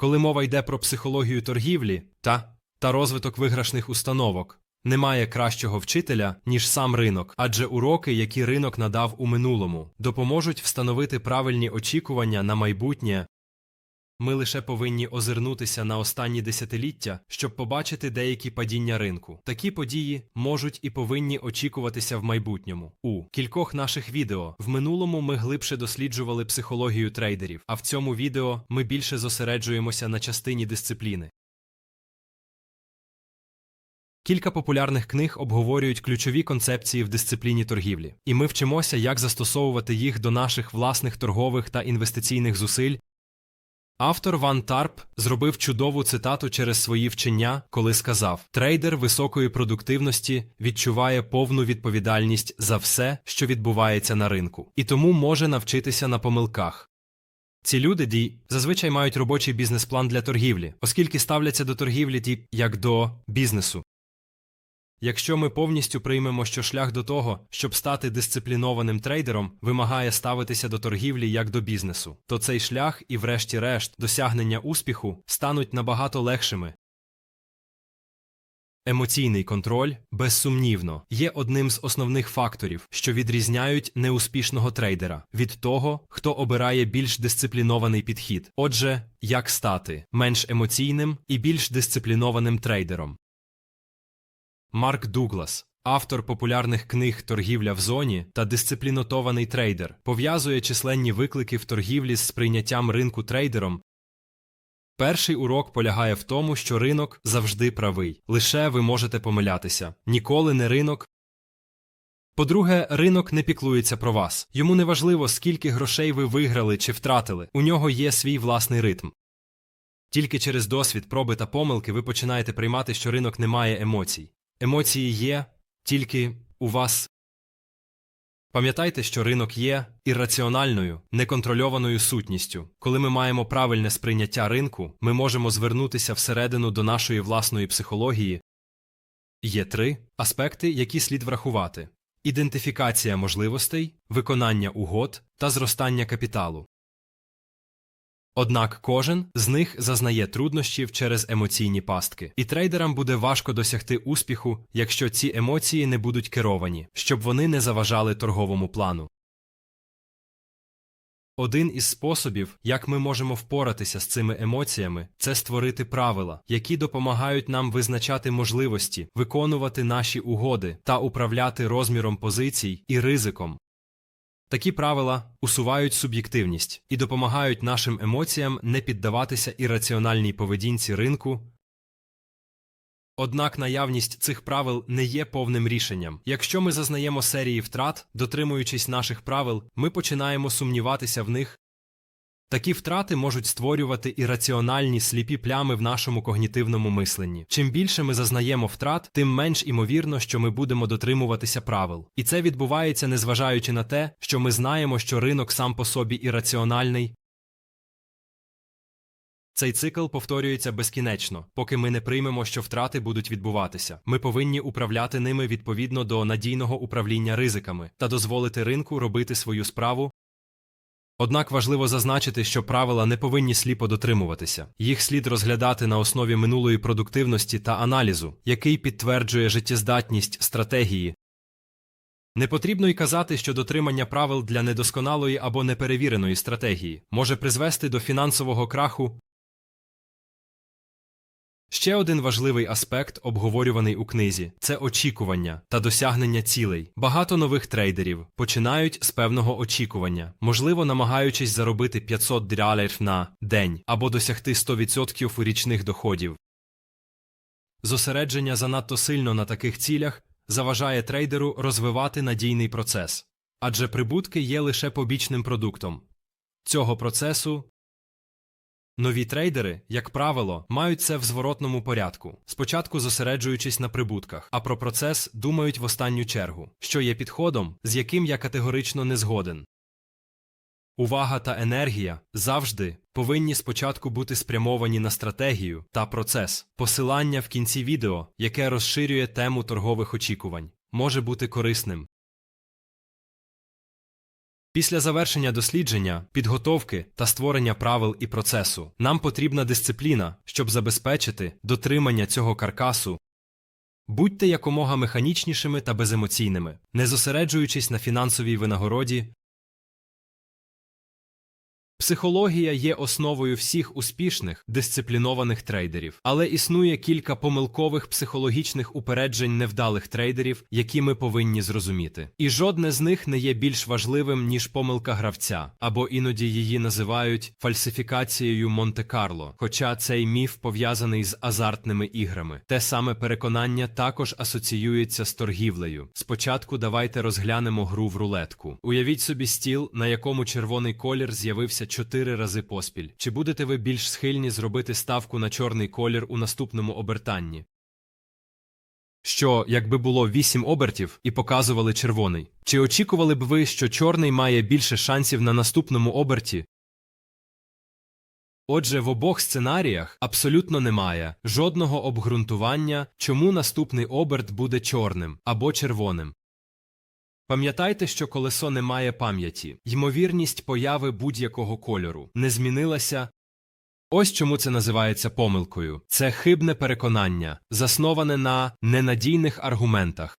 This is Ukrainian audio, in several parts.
Коли мова йде про психологію торгівлі та, та розвиток виграшних установок, немає кращого вчителя, ніж сам ринок, адже уроки, які ринок надав у минулому, допоможуть встановити правильні очікування на майбутнє. Ми лише повинні озирнутися на останні десятиліття, щоб побачити деякі падіння ринку. Такі події можуть і повинні очікуватися в майбутньому. У кількох наших відео в минулому ми глибше досліджували психологію трейдерів, а в цьому відео ми більше зосереджуємося на частині дисципліни. Кілька популярних книг обговорюють ключові концепції в дисципліні торгівлі, і ми вчимося, як застосовувати їх до наших власних торгових та інвестиційних зусиль. Автор Ван Тарп зробив чудову цитату через свої вчення, коли сказав: Трейдер високої продуктивності відчуває повну відповідальність за все, що відбувається на ринку, і тому може навчитися на помилках. Ці люди ді зазвичай мають робочий бізнес-план для торгівлі, оскільки ставляться до торгівлі ді як до бізнесу. Якщо ми повністю приймемо, що шлях до того, щоб стати дисциплінованим трейдером, вимагає ставитися до торгівлі як до бізнесу, то цей шлях і, врешті-решт, досягнення успіху стануть набагато легшими. Емоційний контроль, безсумнівно, є одним з основних факторів, що відрізняють неуспішного трейдера від того, хто обирає більш дисциплінований підхід. Отже, як стати менш емоційним і більш дисциплінованим трейдером. Марк Дуглас, автор популярних книг Торгівля в зоні та дисциплінотований трейдер, пов'язує численні виклики в торгівлі з сприйняттям ринку трейдером. Перший урок полягає в тому, що ринок завжди правий. Лише ви можете помилятися. Ніколи не ринок. По-друге, ринок не піклується про вас. Йому не важливо, скільки грошей ви виграли чи втратили. У нього є свій власний ритм. Тільки через досвід, проби та помилки ви починаєте приймати, що ринок не має емоцій. Емоції є тільки у вас. Пам'ятайте, що ринок є ірраціональною, неконтрольованою сутністю. Коли ми маємо правильне сприйняття ринку, ми можемо звернутися всередину до нашої власної психології. Є три аспекти, які слід врахувати: ідентифікація можливостей, виконання угод та зростання капіталу. Однак кожен з них зазнає труднощів через емоційні пастки, і трейдерам буде важко досягти успіху, якщо ці емоції не будуть керовані, щоб вони не заважали торговому плану. Один із способів, як ми можемо впоратися з цими емоціями, це створити правила, які допомагають нам визначати можливості, виконувати наші угоди та управляти розміром позицій і ризиком. Такі правила усувають суб'єктивність і допомагають нашим емоціям не піддаватися ірраціональній поведінці ринку. Однак наявність цих правил не є повним рішенням. Якщо ми зазнаємо серії втрат, дотримуючись наших правил, ми починаємо сумніватися в них. Такі втрати можуть створювати ірраціональні сліпі плями в нашому когнітивному мисленні. Чим більше ми зазнаємо втрат, тим менш імовірно, що ми будемо дотримуватися правил. І це відбувається, незважаючи на те, що ми знаємо, що ринок сам по собі ірраціональний. Цей цикл повторюється безкінечно, поки ми не приймемо, що втрати будуть відбуватися. Ми повинні управляти ними відповідно до надійного управління ризиками та дозволити ринку робити свою справу. Однак важливо зазначити, що правила не повинні сліпо дотримуватися. Їх слід розглядати на основі минулої продуктивності та аналізу, який підтверджує життєздатність стратегії. Не потрібно й казати, що дотримання правил для недосконалої або неперевіреної стратегії може призвести до фінансового краху. Ще один важливий аспект, обговорюваний у книзі, це очікування та досягнення цілей. Багато нових трейдерів починають з певного очікування, можливо, намагаючись заробити 500 доларів на день або досягти 100% річних доходів. Зосередження занадто сильно на таких цілях заважає трейдеру розвивати надійний процес, адже прибутки є лише побічним продуктом цього процесу. Нові трейдери, як правило, мають це в зворотному порядку, спочатку зосереджуючись на прибутках, а про процес думають в останню чергу, що є підходом, з яким я категорично не згоден. Увага та енергія завжди повинні спочатку бути спрямовані на стратегію та процес. Посилання в кінці відео, яке розширює тему торгових очікувань, може бути корисним. Після завершення дослідження, підготовки та створення правил і процесу нам потрібна дисципліна, щоб забезпечити дотримання цього каркасу. Будьте якомога механічнішими та беземоційними, не зосереджуючись на фінансовій винагороді. Психологія є основою всіх успішних, дисциплінованих трейдерів, але існує кілька помилкових психологічних упереджень невдалих трейдерів, які ми повинні зрозуміти. І жодне з них не є більш важливим, ніж помилка гравця, або іноді її називають фальсифікацією Монте-Карло, хоча цей міф пов'язаний з азартними іграми. Те саме переконання також асоціюється з торгівлею. Спочатку давайте розглянемо гру в рулетку. Уявіть собі стіл, на якому червоний колір з'явився чотири рази поспіль. Чи будете ви більш схильні зробити ставку на чорний колір у наступному обертанні? Що, якби було вісім обертів і показували червоний? Чи очікували б ви, що чорний має більше шансів на наступному оберті? Отже, в обох сценаріях абсолютно немає жодного обґрунтування, чому наступний оберт буде чорним або червоним. Пам'ятайте, що колесо не має пам'яті, ймовірність появи будь-якого кольору не змінилася. Ось чому це називається помилкою. Це хибне переконання, засноване на ненадійних аргументах.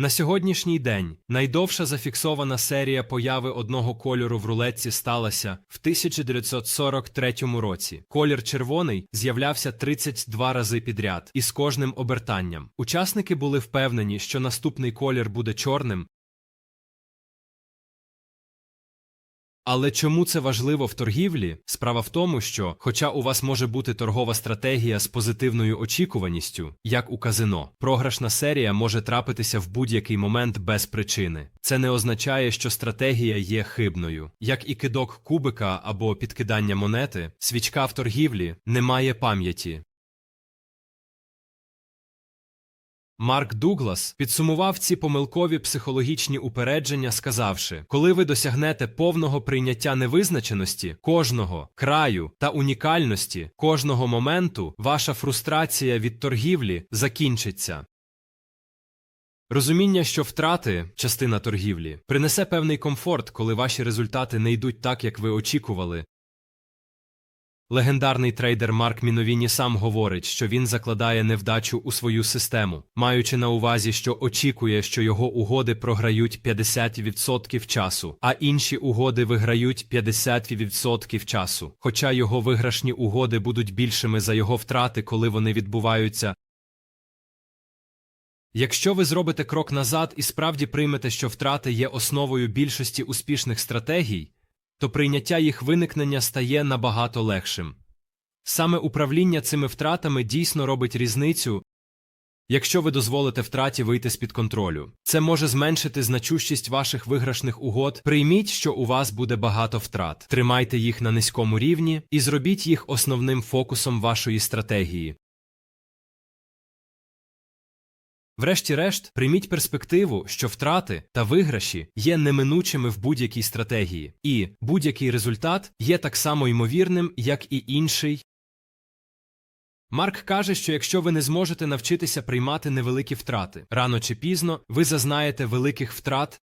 На сьогоднішній день найдовша зафіксована серія появи одного кольору в рулетці сталася в 1943 році. Колір червоний з'являвся 32 рази підряд, і з кожним обертанням. Учасники були впевнені, що наступний колір буде чорним. Але чому це важливо в торгівлі? Справа в тому, що, хоча у вас може бути торгова стратегія з позитивною очікуваністю, як у казино, програшна серія може трапитися в будь-який момент без причини. Це не означає, що стратегія є хибною. Як і кидок кубика або підкидання монети, свічка в торгівлі не має пам'яті. Марк Дуглас підсумував ці помилкові психологічні упередження, сказавши: коли ви досягнете повного прийняття невизначеності, кожного краю та унікальності, кожного моменту, ваша фрустрація від торгівлі закінчиться. Розуміння, що втрати частина торгівлі, принесе певний комфорт, коли ваші результати не йдуть так, як ви очікували. Легендарний трейдер Марк Міновіні сам говорить, що він закладає невдачу у свою систему, маючи на увазі, що очікує, що його угоди програють 50% часу, а інші угоди виграють 50% часу. Хоча його виграшні угоди будуть більшими за його втрати, коли вони відбуваються. Якщо ви зробите крок назад і справді приймете, що втрати є основою більшості успішних стратегій, то прийняття їх виникнення стає набагато легшим. Саме управління цими втратами дійсно робить різницю, якщо ви дозволите втраті вийти з під контролю. Це може зменшити значущість ваших виграшних угод. Прийміть, що у вас буде багато втрат, тримайте їх на низькому рівні і зробіть їх основним фокусом вашої стратегії. Врешті-решт, прийміть перспективу, що втрати та виграші є неминучими в будь-якій стратегії, і будь-який результат є так само ймовірним, як і інший. Марк каже, що якщо ви не зможете навчитися приймати невеликі втрати, рано чи пізно ви зазнаєте великих втрат.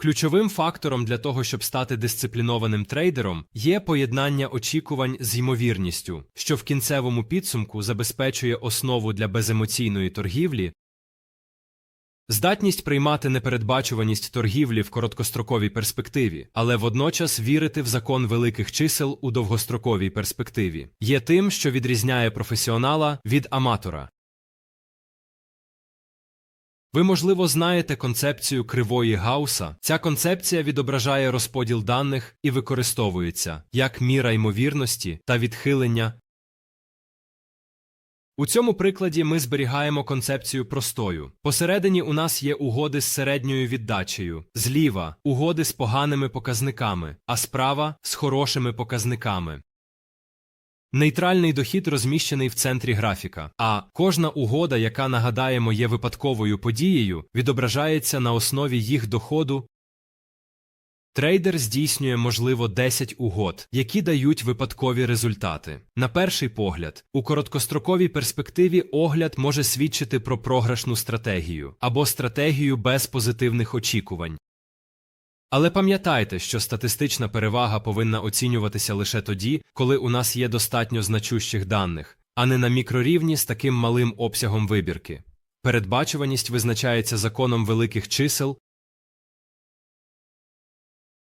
Ключовим фактором для того, щоб стати дисциплінованим трейдером, є поєднання очікувань з ймовірністю, що в кінцевому підсумку забезпечує основу для беземоційної торгівлі. Здатність приймати непередбачуваність торгівлі в короткостроковій перспективі, але водночас вірити в закон великих чисел у довгостроковій перспективі, є тим, що відрізняє професіонала від аматора. Ви, можливо, знаєте концепцію кривої Гауса. Ця концепція відображає розподіл даних і використовується як міра ймовірності та відхилення. У цьому прикладі ми зберігаємо концепцію простою. Посередині у нас є угоди з середньою віддачею, зліва угоди з поганими показниками, а справа з хорошими показниками. Нейтральний дохід розміщений в центрі графіка, а кожна угода, яка нагадаємо є випадковою подією, відображається на основі їх доходу Трейдер здійснює, можливо, 10 угод, які дають випадкові результати. На перший погляд, у короткостроковій перспективі огляд може свідчити про програшну стратегію або стратегію без позитивних очікувань. Але пам'ятайте, що статистична перевага повинна оцінюватися лише тоді, коли у нас є достатньо значущих даних, а не на мікрорівні з таким малим обсягом вибірки. Передбачуваність визначається законом великих чисел.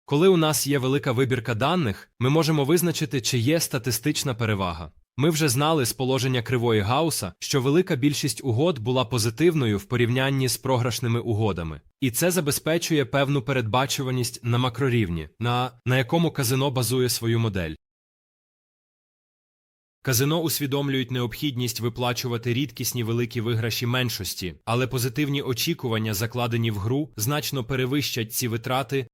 Коли у нас є велика вибірка даних, ми можемо визначити, чи є статистична перевага. Ми вже знали з положення кривої Гауса, що велика більшість угод була позитивною в порівнянні з програшними угодами, і це забезпечує певну передбачуваність на макрорівні, на, на якому казино базує свою модель. Казино усвідомлюють необхідність виплачувати рідкісні великі виграші меншості, але позитивні очікування, закладені в гру, значно перевищать ці витрати.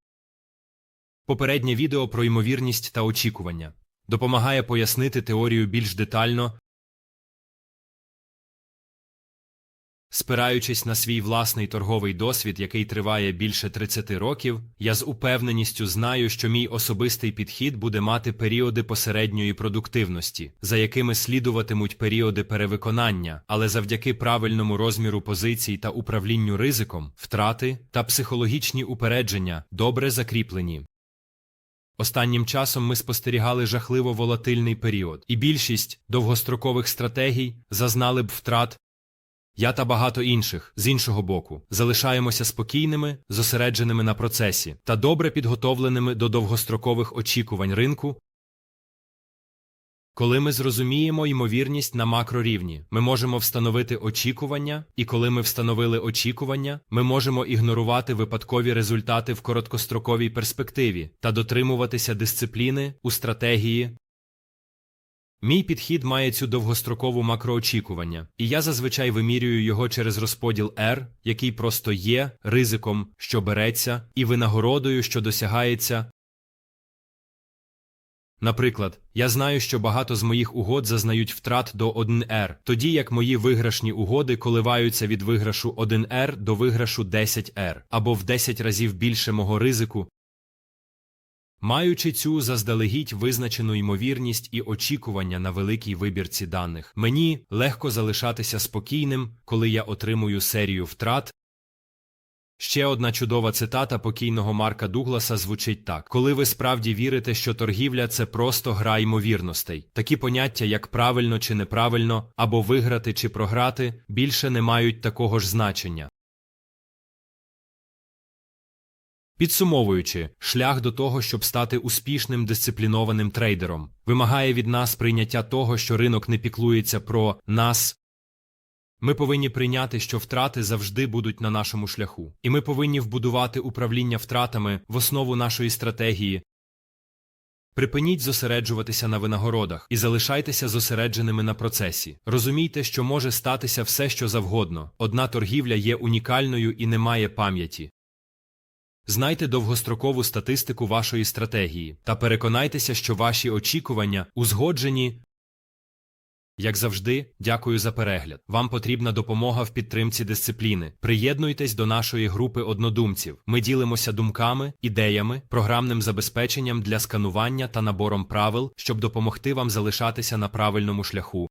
Попереднє відео про ймовірність та очікування допомагає пояснити теорію більш детально, спираючись на свій власний торговий досвід, який триває більше 30 років, я з упевненістю знаю, що мій особистий підхід буде мати періоди посередньої продуктивності, за якими слідуватимуть періоди перевиконання, але завдяки правильному розміру позицій та управлінню ризиком, втрати та психологічні упередження добре закріплені. Останнім часом ми спостерігали жахливо волатильний період, і більшість довгострокових стратегій зазнали б втрат. Я та багато інших, з іншого боку, залишаємося спокійними, зосередженими на процесі та добре підготовленими до довгострокових очікувань ринку. Коли ми зрозуміємо ймовірність на макрорівні, ми можемо встановити очікування, і коли ми встановили очікування, ми можемо ігнорувати випадкові результати в короткостроковій перспективі та дотримуватися дисципліни у стратегії. Мій підхід має цю довгострокову макроочікування, і я зазвичай вимірюю його через розподіл R, який просто є ризиком, що береться, і винагородою, що досягається. Наприклад, я знаю, що багато з моїх угод зазнають втрат до 1R, тоді як мої виграшні угоди коливаються від виграшу 1R до виграшу 10R, або в 10 разів більше мого ризику. Маючи цю заздалегідь визначену ймовірність і очікування на великій вибірці даних, мені легко залишатися спокійним, коли я отримую серію втрат. Ще одна чудова цитата покійного Марка Дугласа звучить так: коли ви справді вірите, що торгівля це просто гра ймовірностей, такі поняття, як правильно чи неправильно, або виграти чи програти, більше не мають такого ж значення. Підсумовуючи, шлях до того, щоб стати успішним дисциплінованим трейдером, вимагає від нас прийняття того, що ринок не піклується про нас. Ми повинні прийняти, що втрати завжди будуть на нашому шляху, і ми повинні вбудувати управління втратами в основу нашої стратегії. Припиніть зосереджуватися на винагородах і залишайтеся зосередженими на процесі. Розумійте, що може статися все, що завгодно. Одна торгівля є унікальною і не має пам'яті. Знайте довгострокову статистику вашої стратегії та переконайтеся, що ваші очікування узгоджені. Як завжди, дякую за перегляд. Вам потрібна допомога в підтримці дисципліни. Приєднуйтесь до нашої групи однодумців. Ми ділимося думками, ідеями, програмним забезпеченням для сканування та набором правил, щоб допомогти вам залишатися на правильному шляху.